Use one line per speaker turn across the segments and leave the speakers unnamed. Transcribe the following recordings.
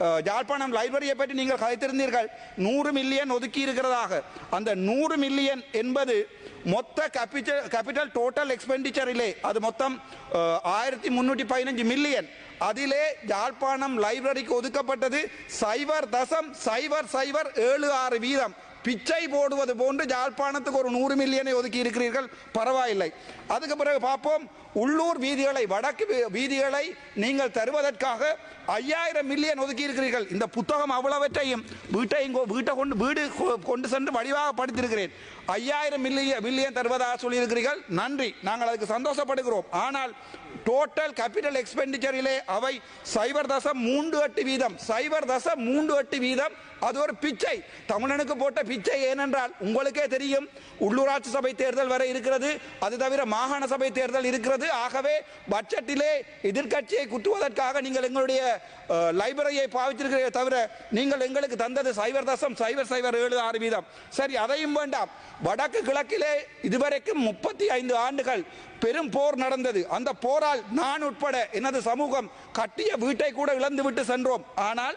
அஹ், யாழ்ப்பாணம் லைப்ரரியை பற்றி நீங்கள் கதைத்திருந்தீர்கள். நூறு மில்லியன் ஒதுக்கி இருக்கிறதாக. அந்த நூறு மில்லியன் என்பது மொத்த கேபிட்டல் கேபிட்டல் டோட்டல் எக்ஸ்பெண்டிச்சரிலே அது மொத்தம் ஆயிரத்தி முன்னூற்றி பதினஞ்சு மில்லியன் அதிலே யாழ்ப்பாணம் லைப்ரரிக்கு ஒதுக்கப்பட்டது சைபர் தசம் சைபர் சைபர் ஏழு ஆறு வீதம். பிச்சை போடுவது போன்று யாழ்ப்பாணத்துக்கு ஒரு நூறு மில்லியனை ஒதுக்கி இருக்கிறீர்கள். பரவாயில்லை. அதுக்கு பிறகு பார்ப்போம். உள்ளூர் வீதிகளை வடக்கு வீதிகளை நீங்கள் தருவதற்காக ஐயாயிரம் மில்லியன் ஒதுக்கி இருக்கிறீர்கள். இந்த புத்தகம் அவ்வளவற்றையும் வீட்டையும் வீட்டை கொண்டு வீடு கொ- கொண்டு சென்று வடிவாக படித்திருக்கிறேன். ஐயாயிரம் மில்லியன் மில்லியன் தருவதாக சொல்லியிருக்கிறீர்கள். நன்றி. நாங்கள் அதுக்கு சந்தோஷப்படுகிறோம். ஆனால் டோட்டல் கேபிட்டல் எக்ஸ்பெண்டிச்சரிலே அவை சைபர் தசம் மூன்று எட்டு வீதம். சைபர் தசம் மூன்று எட்டு வீதம். அது ஒரு பிச்சை. தமிழனுக்கு போட்ட பிச்சை ஏனென்றால் உங்களுக்கே தெரியும். உள்ளூராட்சி சபை தேர்தல் வரை இருக்கிறது. அது தவிர மாகாண சபை தேர்தல் இருக்கிறது. ஆகவே பட்ஜெட்டிலே எதிர்க்கட்சியை குத்துவதற்காக நீங்கள் எங்களுடைய லைப்ரரியை பாவிச்சிருக்கிறீர்கள் தவிர நீங்கள் எங்களுக்கு தந்தது சைபர் தசம் சைபர் சைபர் ஏழு ஆறு வீதம். சரி அதையும் வேண்டாம். வடக்கு கிழக்கிலே இதுவரைக்கும் முப்பத்தி ஐந்து ஆண்டுகள் பெரும் போர் நடந்தது. அந்த போரால் நான் உட்பட எனது சமூகம் கட்டிய வீட்டை கூட இழந்து விட்டு சென்றோம். ஆனால்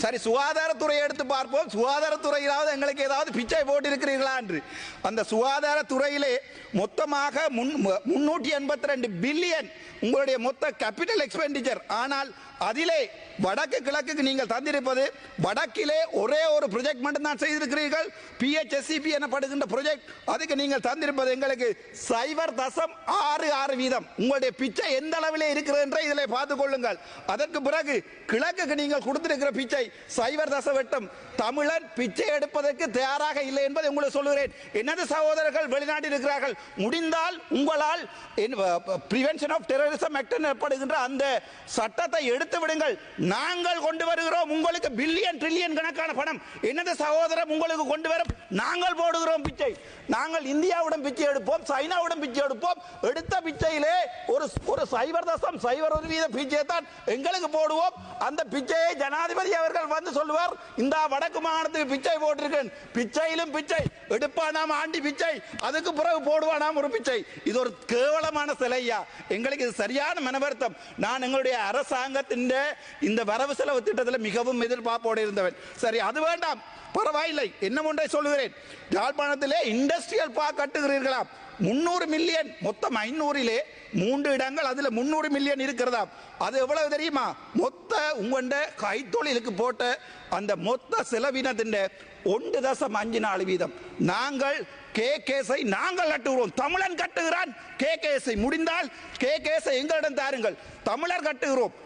சரி சுகாதாரத்துறையை எடுத்து பார்ப்போம். சுகாதாரத்துறையிலாவது எங்களுக்கு ஏதாவது பிச்சை போட்டிருக்கிறீர்களா என்று. அந்த சுகாதாரத்துறையிலே மொத்தமாக முன் முன்னூற்றி எண்பத்தி ரெண்டு பில்லியன் உங்களுடைய மொத்த கேபிட்டல் எக்ஸ்பெண்டிச்சர் ஆனால் அதிலே வடக்கு கிழக்குக்கு நீங்கள் தந்திருப்பது வடக்கிலே ஒரே ஒரு ப்ரொஜெக்ட் மட்டும் தான் செய்திருக்கிறீர்கள் பிஹெச்எஸ்சிபி எனப்படுகின்ற ப்ரொஜெக்ட் அதுக்கு நீங்கள் தந்திருப்பது எங்களுக்கு சைபர் தசம் ஆறு ஆறு வீதம். உங்களுடைய பிச்சை எந்த அளவிலே இருக்கிறது என்ற இதில் பார்த்துக் கொள்ளுங்கள். அதற்கு பிறகு கிழக்குக்கு நீங்கள் கொடுத்திருக்கிற பிச்சை இல்லை. சைவர் தசவட்டம் தமிழன் பிச்சை எடுப்பதற்கு தயாராக இல்லை என்பதை உங்களுக்கு சொல்லுகிறேன். எனது சகோதரர்கள் வெளிநாட்டில் இருக்கிறார்கள்? முடிந்தால் உங்களால் பிரிவென்ஷன் ஆஃப் டெரரிசம் ஆக்ட் எனப்படுகின்ற அந்த சட்டத்தை எடுத்து விடுங்கள். நாங்கள் கொண்டு வருகிறோம் உங்களுக்கு பில்லியன் ட்ரில்லியன் கணக்கான பணம். எனது சகோதரம் உங்களுக்கு கொண்டு வரும்? நாங்கள் போடுகிறோம் பிச்சை. நாங்கள் இந்தியாவுடன் பிச்சை எடுப்போம் சைனாவுடன் பிச்சை எடுப்போம். எடுத்த பிச்சையிலே ஒரு ஒரு சைவர் தசம் சைவர் வீத பிச்சையை தான் எங்களுக்கு போடுவோம். அந்த பிச்சையை ஜனாதிபதி அவர் அவர்கள் வந்து சொல்லுவார் இந்த வடக்கு மாகாணத்துக்கு பிச்சை போட்டிருக்கேன். பிச்சையிலும் பிச்சை. எடுப்பானாம் ஆண்டி பிச்சை. அதுக்கு பிறகு போடுவானாம் ஒரு பிச்சை. இது ஒரு கேவலமான சிலையா எங்களுக்கு இது சரியான மனவருத்தம். நான் எங்களுடைய அரசாங்கத்தின் இந்த வரவு செலவு திட்டத்தில் மிகவும் எதிர்பார்ப்போடு இருந்தவன். சரி அது வேண்டாம். பரவாயில்லை. என்ன ஒன்றை சொல்லுகிறேன். யாழ்ப்பாணத்திலே இண்டஸ்ட்ரியல் பார்க் கட்டுகிறீர்களாம் முன்னூறு மில்லியன் மொத்தம் ஐநூறிலே மூன்று இடங்கள் அதில் முன்னூறு மில்லியன் இருக்கிறதா அது எவ்வளவு தெரியுமா? மொத்த உங்கள்கிட்ட கைத்தொழிலுக்கு போட்ட அந்த மொத்த செலவினத்தின் ஒன்று தசம் அஞ்சு நாலு வீதம். நாங்கள் கே கேஸை நாங்கள் கட்டுகிறோம். தமிழன் கட்டுகிறான். கே கேஸை முடிந்தால் கே கேஸை எங்களிடம் தாருங்கள். தமிழர் கட்டுகிறோம்.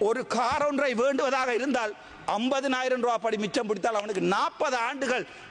ஒரு கார் ஒன்றை வேண்டுவதாக இருந்தால் ஐம்பதினாயிரம் ரூபாய் படி மிச்சம் பிடித்தால் அவனுக்கு நாற்பது ஆண்டுகள்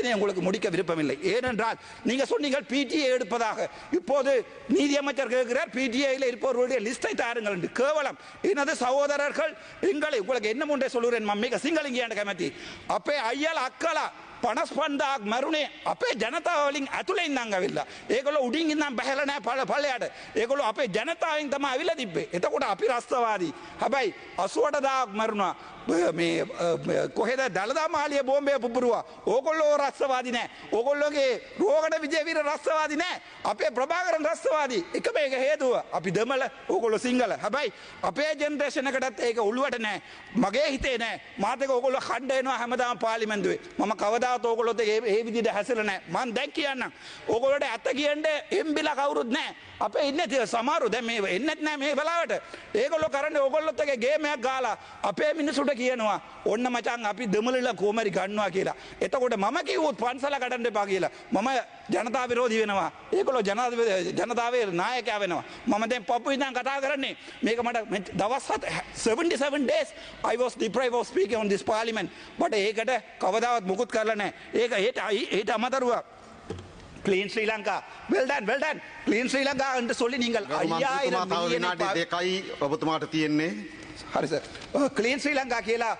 பிரச்சனையை உங்களுக்கு முடிக்க விருப்பமில்லை. ஏனென்றால் நீங்கள் சொன்னீங்கள் பிடிஏ எடுப்பதாக. இப்போது நீதியமைச்சர் கேட்கிறார் பிடிஏயில் இருப்பவர்களுடைய லிஸ்டை தாருங்கள் என்று. கேவலம். எனது சகோதரர்கள் எங்களை உங்களுக்கு என்ன ஒன்றே சொல்லுகிறேன் மிக சிங்களிங்கியாண்ட கமத்தி அப்பே ஐயல் அக்கலா பணஸ்பந்தா மருணே அப்பே ಜನತಾ ಅವಲಿಂಗ್ ಅತುಲೆಯಿಂದ ಹಂಗವಿಲ್ಲ ಏಗಳು ಉಡಿಂಗಿಂದ ಬಹಳನೆ ಪಳ ಪಳ್ಳೆಯಾಡ ಏಗಳು ಅಪೆ ಜನತಾ ಹಿಂಗ್ ತಮ್ಮ ಅವಿಲ್ಲದಿಬ್ಬೆ ಎತ ಕೂಡ ಅಪಿ ರಾಸ್ತವಾದಿ ಅಬೈ ಅಸುವಡದಾಗ කොහෙද දළදා මාලිය බෝම්බය පුපුරුවා? ඕකොල්ලෝ රස්සවාදී නෑ. ඕකොල්ලෝගේ රෝගට විජයවීර රස්සවාදී නෑ. අපේ ප්‍රභාකරන් රස්සවාදී. එක මේක හේතුව. අපි දෙමල ඕකොල්ලො සිංහල. හැබැයි අපේ ජෙනරේෂණකටත් ඒක උළුවට නෑ. මගේ හිතේ නෑ. මාතක ඔකොල්ල කණ්ඩයනවා හැමදාම පාලිමෙන්දුවේ මම කවදාත් ඕකොලොත් ඒ ඒ විදිහට හැසිරෙන්නේ නැහැ මං දැන් කියන්නම්. ඕගොල්ලෝට ඇත්ත කියන්න එම්බිලා කවුරුත් නැහැ අපේ ඉන්නේ තිය සමහරු. දැන් මේ එන්නෙත් නැහැ මේ වෙලාවට. ඒගොල්ලෝ කරන්නේ ඕගොල්ලොත් එක ගේමයක් ගාලා. අපේ මිනිසුන්ට කියනවා ඔන්න මචන් අපි දෙමලලා කෝමරි ගන්නවා කියලා. එතකොට මම කිව්වොත් පන්සල කඩන්න එපා කියලා. මම ජනතා විරෝධි වෙනවා. ඒකලෝ ජනතාව ජනතාවේ නායකයා වෙනවා. මම දැන් පපු ඉඳන් කතා කරන්නේ. මේක මට දවස් 77 days I was deprived of speaking on this parliament. බට ඒකට කවදාවත් මුකුත් කරලා නැහැ. ඒක ඒට ඒට අමතරව clean Sri Lanka well done well done clean Sri Lanka
අන්ට
සොල්ලි
නිගල්
අයියා
දෙකයි ඔබතුමාට තියෙන්නේ
හරි සර් ක්ලීන් ශ්‍රී ලංකා කියලා